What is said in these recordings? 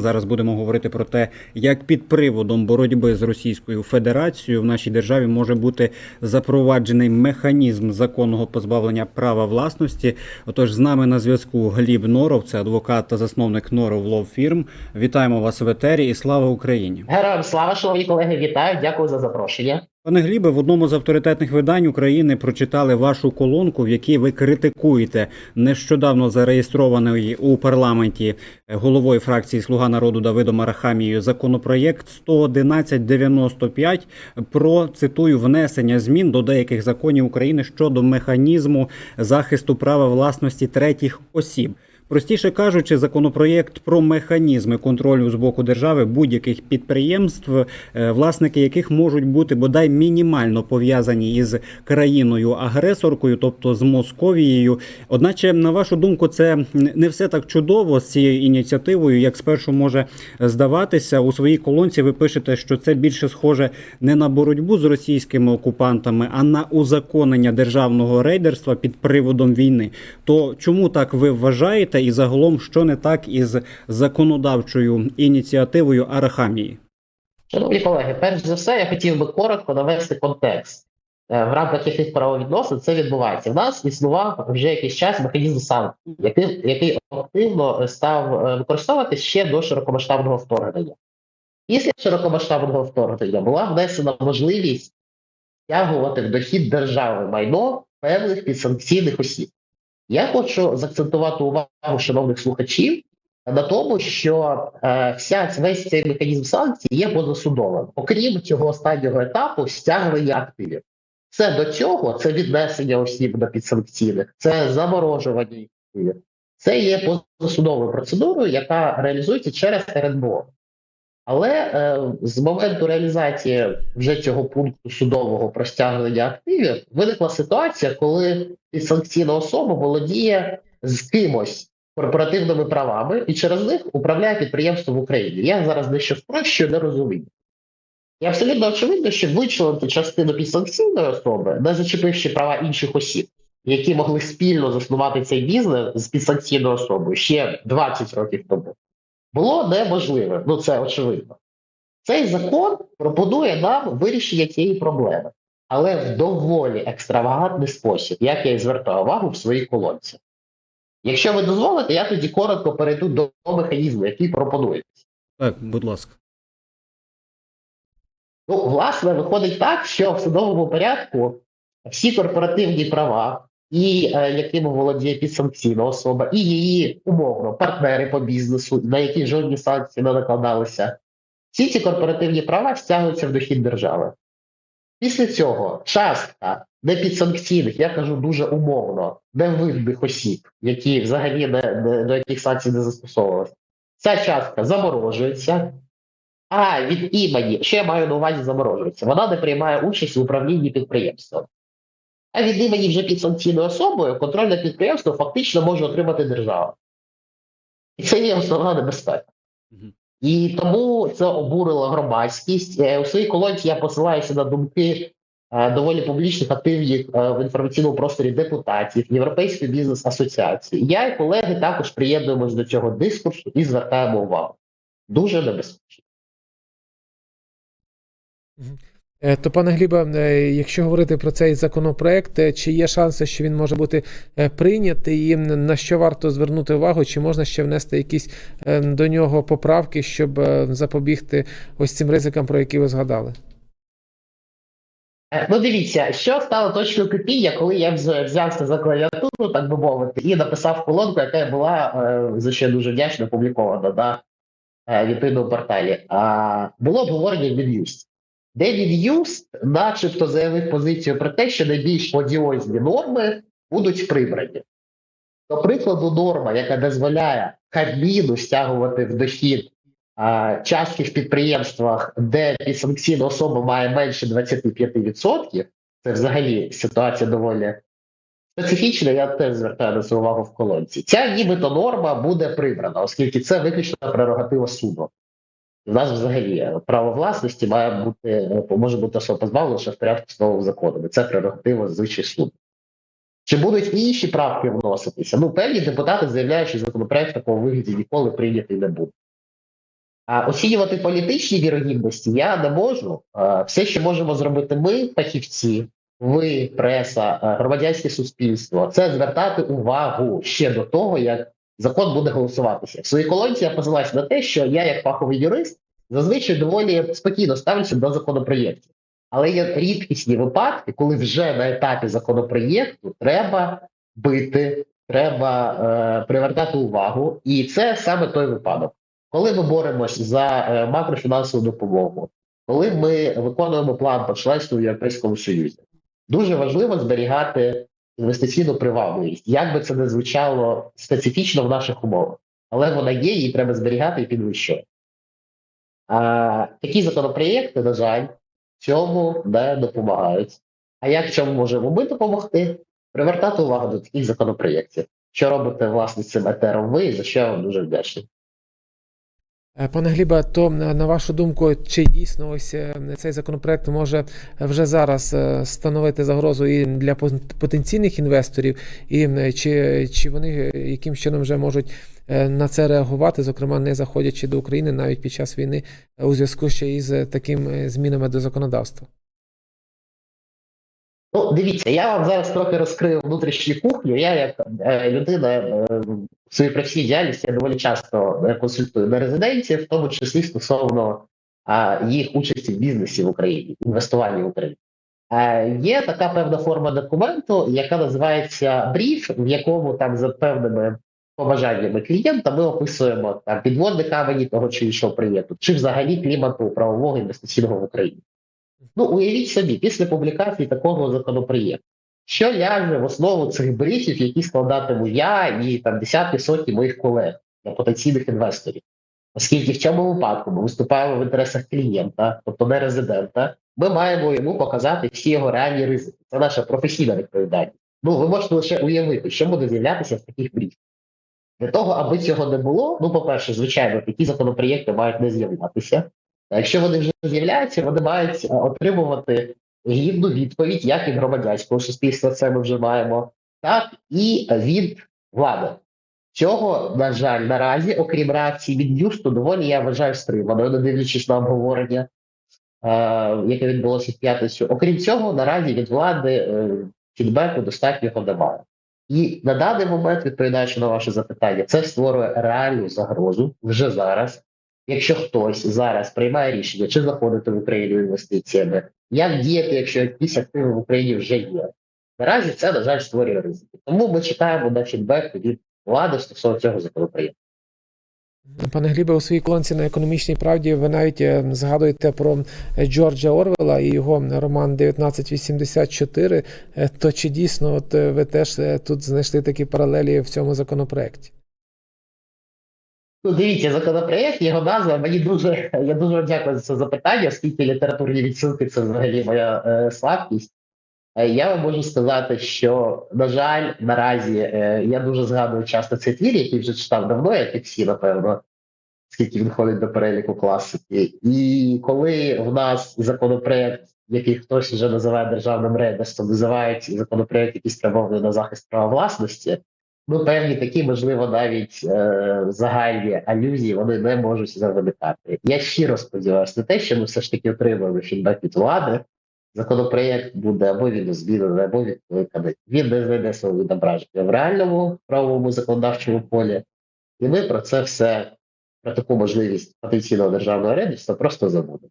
Зараз будемо говорити про те, як під приводом боротьби з Російською Федерацією в нашій державі може бути запроваджений механізм законного позбавлення права власності. Отож, з нами на зв'язку Гліб Норов, це адвокат та засновник Норов Лов Фірм. Вітаємо вас в етері і слава Україні! Героям слава, шановні колеги, вітаю, дякую за запрошення. Пане Глібе, в одному з авторитетних видань України прочитали вашу колонку, в якій ви критикуєте нещодавно зареєстрований у парламенті головою фракції Слуга народу Давидом Арахамією законопроєкт 11195 про цитую внесення змін до деяких законів України щодо механізму захисту права власності третіх осіб. Простіше кажучи, законопроєкт про механізми контролю з боку держави будь-яких підприємств, е, власники яких можуть бути бодай мінімально пов'язані із країною-агресоркою, тобто з Московією. Одначе, на вашу думку, це не все так чудово з цією ініціативою, як спершу може здаватися. У своїй колонці ви пишете, що це більше схоже не на боротьбу з російськими окупантами, а на узаконення державного рейдерства під приводом війни. То чому так ви вважаєте? І загалом, що не так із законодавчою ініціативою Арахамії? Шановні колеги, перш за все, я хотів би коротко навести контекст, Е, в рамках яких правовідносин це відбувається. В нас існував вже якийсь час механізм санкцій, який, який активно став е, використовуватися ще до широкомасштабного вторгнення. Після широкомасштабного вторгнення була внесена можливість стягувати в дохід держави майно певних підсанкційних осіб. Я хочу заакцентувати увагу шановних слухачів на тому, що е, вся весь цей механізм санкцій є позасудовим, окрім цього останнього етапу стягнення активів. Це до цього це віднесення осіб до підсанкційних, це заморожування активів. Це є позасудовою процедурою, яка реалізується через РНБО. Але е, з моменту реалізації вже цього пункту судового про стягнення активів виникла ситуація, коли підсанкційна особа володіє з кимось корпоративними правами і через них управляє підприємством в Україні. Я зараз дещо спрощую, не розумію. І абсолютно очевидно, що вичленити частину підсанкційної особи, не зачепивши права інших осіб, які могли спільно заснувати цей бізнес з підсанкційною особою ще 20 років тому, було неможливе. Ну це очевидно. Цей закон пропонує нам вирішення цієї проблеми, але в доволі екстравагантний спосіб, як я і звертаю увагу в своїй колонці. Якщо ви дозволите, я тоді коротко перейду до механізму, який пропонується. Так, будь ласка. Ну, власне, виходить так, що в судовому порядку всі корпоративні права, і е, якими володіє підсанкційна особа, і її умовно партнери по бізнесу, на які жодні санкції не накладалися, всі ці корпоративні права стягуються в дохід держави. Після цього частка непідсанкційних, я кажу дуже умовно, невинних осіб, які взагалі не, не до яких санкцій не застосовувалися, ця частка заморожується. А від імені, що я маю на увазі заморожується, вона не приймає участь в управлінні підприємством. А від імені вже підсанкційною особою контрольне підприємство фактично може отримати держава. І це є основна небезпека. І тому це обурило громадськість. Е, У своїй колонці я посилаюся на думки е, доволі публічних активних е, в інформаційному просторі депутатів, Європейської бізнес-асоціації. Я і колеги також приєднуємось до цього дискурсу і звертаємо увагу. Дуже небезпечно. Е, То, пане Глібе, е, якщо говорити про цей законопроект, е, чи є шанси, що він може бути прийнятий, і на що варто звернути увагу, чи можна ще внести якісь до нього поправки, щоб запобігти ось цим ризикам, про які ви згадали? Ну, дивіться, що стало точкою кипіння, коли я взявся за клавіатуру, так би мовити, і написав колонку, яка була за що дуже вдячно опублікована на відповідному порталі. А було обговорення в Мін'юсті, де Мін'юст начебто заявив позицію про те, що найбільш одіозні норми будуть прибрані. До прикладу, норма, яка дозволяє Кабміну стягувати в дохід а, частки підприємствах, де підсанкційна особа має менше 25%, це взагалі ситуація доволі специфічна, я теж звертаю на це увагу в колонці. Ця нібито норма буде прибрана, оскільки це виключна прерогатива суду. У нас взагалі право власності має бути, е, може бути особа позбавлена лише в порядку встановленого законом. і Це прерогатива звичай суду. Чи будуть інші правки вноситися? Ну, певні депутати заявляють, що законопроект в такому вигляді ніколи прийнятий не буде. А оцінювати політичні вірогідності я не можу. Все, що можемо зробити ми, фахівці, ви, преса, громадянське суспільство, це звертати увагу ще до того, як закон буде голосуватися. В своїй колонці я посилаюся на те, що я, як фаховий юрист, зазвичай доволі спокійно ставлюся до законопроєктів. Але є рідкісні випадки, коли вже на етапі законопроєкту треба бити, треба е, привертати увагу, і це саме той випадок. Коли ми боремось за е, макрофінансову допомогу, коли ми виконуємо план по членству в Європейському Союзі, дуже важливо зберігати інвестиційну привабливість. Як би це не звучало специфічно в наших умовах, але вона є, її треба зберігати і підвищувати. А такі законопроєкти, на жаль, цьому не допомагають. А як чому можемо ми допомогти? Привертати увагу до таких законопроєктів. Що робите власне цим етером ви, за що я вам дуже вдячний. Е, Пане Гліба, то е, на вашу думку, чи дійсно ось е, цей законопроект може вже зараз становити загрозу і для потенційних інвесторів, і чи, чи вони яким чином вже можуть на це реагувати, зокрема не заходячи до України навіть під час війни у зв'язку ще із такими змінами до законодавства? Ну, дивіться, я вам зараз трохи розкрию внутрішню кухню. Я, як е, людина е, в своїй професійній діяльності, я доволі часто е, консультую на резиденції, в тому числі стосовно їх участі в бізнесі в Україні, інвестуванні в Україні. Є така певна форма документу, яка називається бріф, в якому там за певними побажаннями клієнта ми описуємо там підводні камені того чи іншого проєкту, чи взагалі клімату правового інвестиційного в Україні. Ну, уявіть собі, після публікації такого законопроєкту, що ляже в основу цих брифів, які складатиму я і там десятки сотні моїх колег для потенційних інвесторів. Оскільки в цьому випадку ми виступаємо в інтересах клієнта, тобто не резидента, ми маємо йому показати всі його реальні ризики. Це наша професійна відповідальність. Ну, ви можете лише уявити, що буде з'являтися в таких брифах. Для того, аби цього не було, ну, по-перше, звичайно, такі законопроєкти мають не з'являтися. Якщо вони вже з'являються, вони мають е, отримувати гідну відповідь, як від громадянського суспільства, це ми вже маємо, так і від влади. Цього, на жаль, наразі, окрім реакції від Юсту, доволі я вважаю стриманою, не дивлячись на обговорення, е, яке відбулося в п'ятницю. Окрім цього, наразі від влади е, фідбеку достатньо немає. І на даний момент, відповідаючи на ваше запитання, це створює реальну загрозу вже зараз. Якщо хтось зараз приймає рішення, чи заходити в Україну інвестиціями, як діяти, якщо якісь активи в Україні вже є. Наразі це, на жаль, створює ризики. Тому ми чекаємо на фідбек від влади стосовно цього законопроєкту. Пане Глібе, у своїй колонці на економічній правді ви навіть е, згадуєте про е, Джорджа Орвела і його роман 1984. Е, То чи дійсно от ви теж тут знайшли такі паралелі в цьому законопроекті? Ну, дивіться, законопроєкт, його назва. Мені дуже я дуже вам дякую за це запитання, оскільки літературні відсилки це взагалі моя е, слабкість. Е, я вам можу сказати, що, на жаль, наразі е, я дуже згадую часто цей твір, який вже читав давно, як і всі, напевно, скільки він ходить до переліку класики. І коли в нас законопроєкт, який хтось вже називає державним рейдерством, називають законопроєкт, який спрямований на захист права власності, ну певні такі, можливо, навіть е, загальні алюзії вони не можуть завиникати. Я щиро сподіваюся на те, що ми все ж таки отримаємо фідбек від влади. Законопроєкт буде або він змінений, або відкликаний. Він не знайде свого відображення в реальному правовому законодавчому полі, і ми про це все, про таку можливість потенційного державного рейдерства просто забудемо.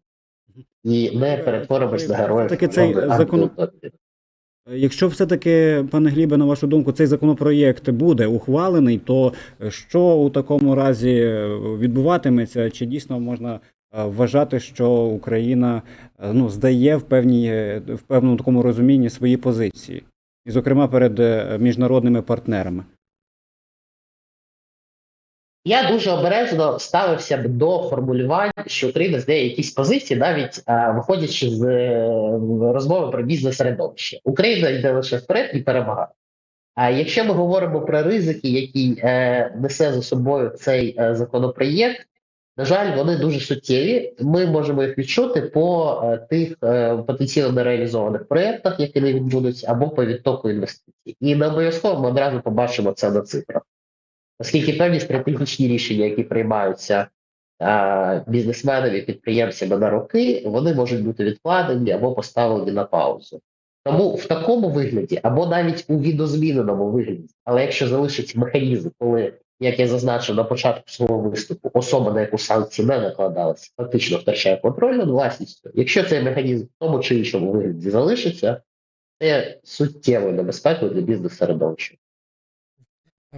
І не перетворимось на героїв. Таки цей закон- антиутопії. Якщо все-таки, пане Глібе, на вашу думку, цей законопроєкт буде ухвалений, то що у такому разі відбуватиметься? Чи дійсно можна е, вважати, що Україна е, ну, здає в певній в певному такому розумінні свої позиції, і, зокрема, перед е, міжнародними партнерами? Я дуже обережно ставився б до формулювань, що Україна здає якісь позиції, навіть а, виходячи з е, розмови про бізнес-середовище. Україна йде лише вперед і перемагає. А якщо ми говоримо про ризики, які е, несе за собою цей е, законопроєкт, на жаль, вони дуже суттєві. Ми можемо їх відчути по е, тих е, потенційно нереалізованих проєктах, які не відбудуться, або по відтоку інвестицій. І не обов'язково ми одразу побачимо це на цифрах оскільки певні стратегічні рішення, які приймаються бізнесменами, підприємцями на роки, вони можуть бути відкладені або поставлені на паузу. Тому в такому вигляді, або навіть у відозміненому вигляді, але якщо залишиться механізм, коли, як я зазначив на початку свого виступу, особа, на яку санкції не накладалися, фактично втрачає контроль над власністю. Якщо цей механізм в тому чи іншому вигляді залишиться, це суттєвою небезпекою для бізнес-середовища.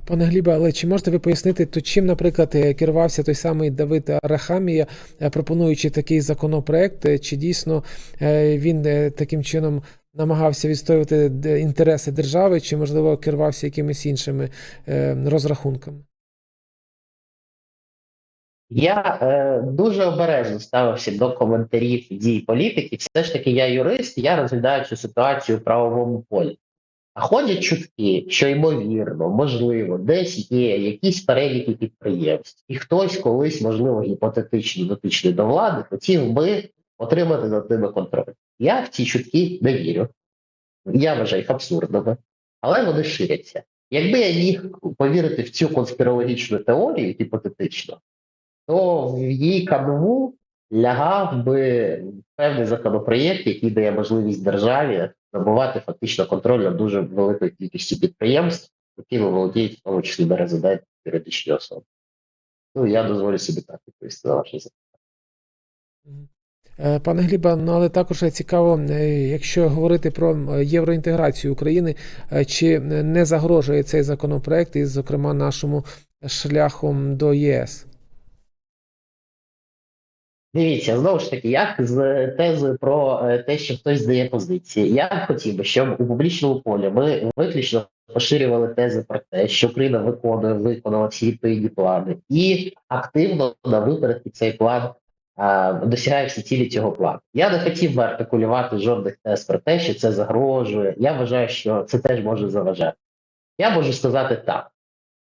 Пане Глібе, але чи можете ви пояснити, то чим, наприклад, е, керувався той самий Давид Арахамія, е, пропонуючи такий законопроект, е, чи дійсно він таким чином намагався відстоювати інтереси держави, чи можливо керувався якимись іншими розрахунками? Я е, дуже обережно ставився до коментарів дій політиків. Все ж таки, я юрист, я розглядаю цю ситуацію в правовому полі. Ходять чутки, що ймовірно, можливо, десь є якісь переліки підприємств, і хтось колись, можливо, гіпотетично дотичний до влади, хотів би отримати над ними контроль. Я в ці чутки не вірю. Я вважаю їх абсурдними, але вони ширяться. Якби я міг повірити в цю конспірологічну теорію, гіпотетично, то в її канву лягав би певний законопроєкт, який дає можливість державі набувати фактично контроль над дуже великою кількістю підприємств, якими володіють в тому числі резиденти юридичні особи. Ну, я дозволю собі так відповісти на ваше запитання. Е, Пане Гліба, ну але також цікаво, е, якщо говорити про е, євроінтеграцію України, е, чи не загрожує цей законопроект, і, зокрема, нашому шляхом до ЄС? Дивіться, знову ж таки, як з тезою про е, те, що хтось здає позиції. Я хотів би, щоб у публічному полі ми виключно поширювали тези про те, що Україна виконує, виконала всі відповідні плани, і активно на випередки цей план а, досягає всі цілі цього плану. Я не хотів би артикулювати жодних тез про те, що це загрожує. Я вважаю, що це теж може заважати. Я можу сказати так.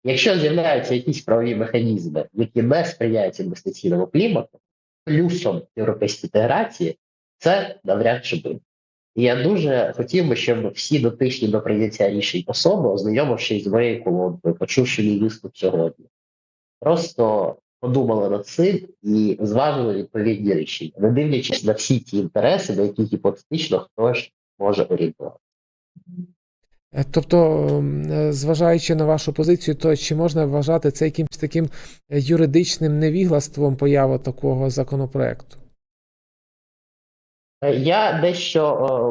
Якщо з'являються якісь правові механізми, які не сприяють інвестиційному клімату, плюсом європейської інтеграції це навряд чи буде. І я дуже хотів би, щоб всі дотичні до прийняття рішень особи, ознайомившись з моєю колонкою, почувши мій виступ сьогодні, просто подумали над цим і зважили відповідні рішення, не дивлячись на всі ті інтереси, на які гіпотетично хтось може орієнтувати. Е, Тобто, е, зважаючи на вашу позицію, то чи можна вважати це якимось таким е, юридичним невіглаством появи такого законопроекту? Я дещо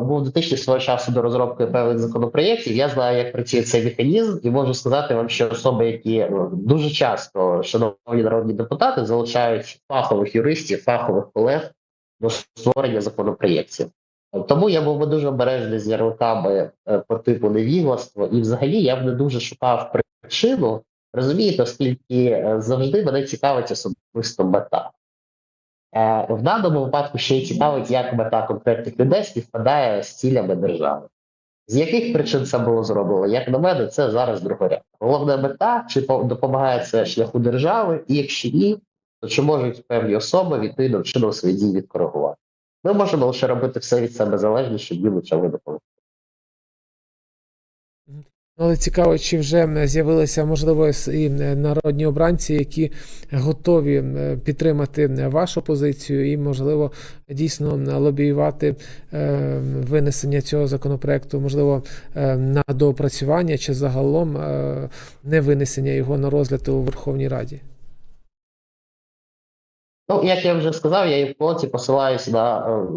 е, був дотичний свого часу до розробки певних законопроєктів. Я знаю, як працює цей механізм, і можу сказати вам, що особи, які дуже часто, шановні народні депутати, залучають фахових юристів, фахових колег до створення законопроєктів. Тому я був би дуже обережний з ярликами е, по типу невігластво, і взагалі я б не дуже шукав причину, розумієте, оскільки е, завжди мене цікавить особисто мета. Е, В даному випадку ще й цікавить, як мета конкретних людей співпадає з цілями держави. З яких причин це було зроблено? Як на мене, це зараз другорядно. Головна мета, чи допомагає це шляху держави, і якщо ні, то чи можуть певні особи відповідно чином свої дії відкоригувати? Ми можемо лише робити все від себе залежне, щоб їм почали допомогти. Але цікаво, чи вже з'явилися, можливо, і народні обранці, які готові підтримати вашу позицію і, можливо, дійсно лобіювати е, винесення цього законопроекту, можливо, е, на доопрацювання чи загалом е, не винесення його на розгляд у Верховній Раді. Ну, як я вже сказав, я і в плоті посилаюся на е,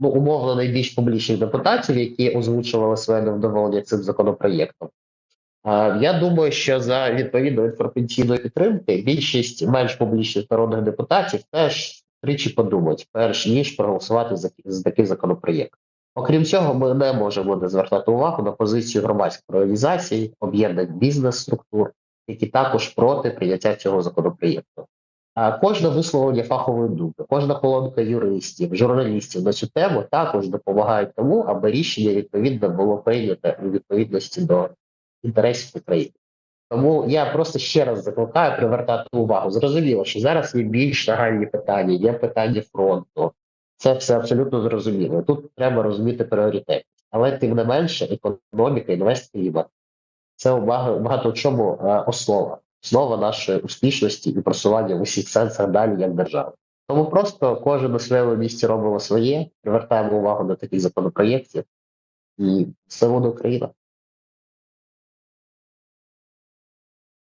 ну, умовно найбільш публічних депутатів, які озвучували своє невдоволення цим законопроєктом. Е, Я думаю, що за відповідною інформаційної підтримки більшість менш публічних народних депутатів теж тричі подумають, перш ніж проголосувати за, за такий законопроєкт. Окрім цього, ми не можемо не звертати увагу на позицію громадських організацій, об'єднань бізнес-структур, які також проти прийняття цього законопроєкту. Кожне висловлення фахової думки, кожна колонка юристів, журналістів на цю тему також допомагають тому, аби рішення відповідно було прийнято у відповідності до інтересів України. Тому я просто ще раз закликаю привертати увагу. Зрозуміло, що зараз є більш нагальні питання, є питання фронту. Це все абсолютно зрозуміло. Тут треба розуміти пріоритет. Але тим не менше, економіка, інвестклімат це багато, чому е, основа. Основа нашої успішності і просування в усіх сенсах далі як держави. Тому просто кожен на своєму місці робимо своє, привертаємо увагу до таких законопроєктів, і все буде Україна.